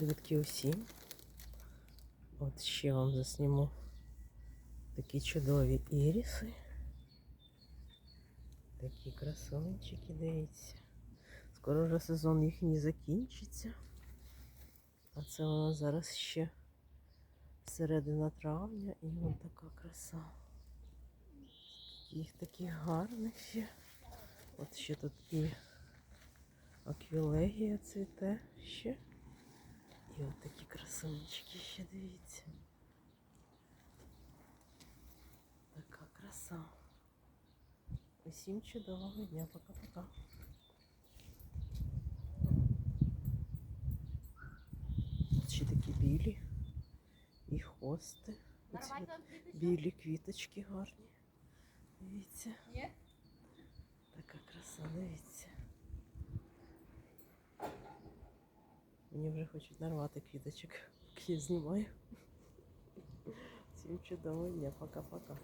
Привітки усім. От ще вам засніму такі чудові іріси. Такі красунчики, дивіться. Скоро вже сезон їхній закінчиться. А це у нас зараз ще середина травня і вон така краса. Їх таких гарних ще. От ще тут і аквілегія цвіте ще. Красунчики ще дивіться. Така краса. Усім чудового дня, пока-пока. Ще такі білі і хости. Оці білі квіточки гарні. Дивіться. Така краса, дивіться. Мені вже хочуть нарвати квіточок, які я знімаю. Всім чудового дня, пока-пока.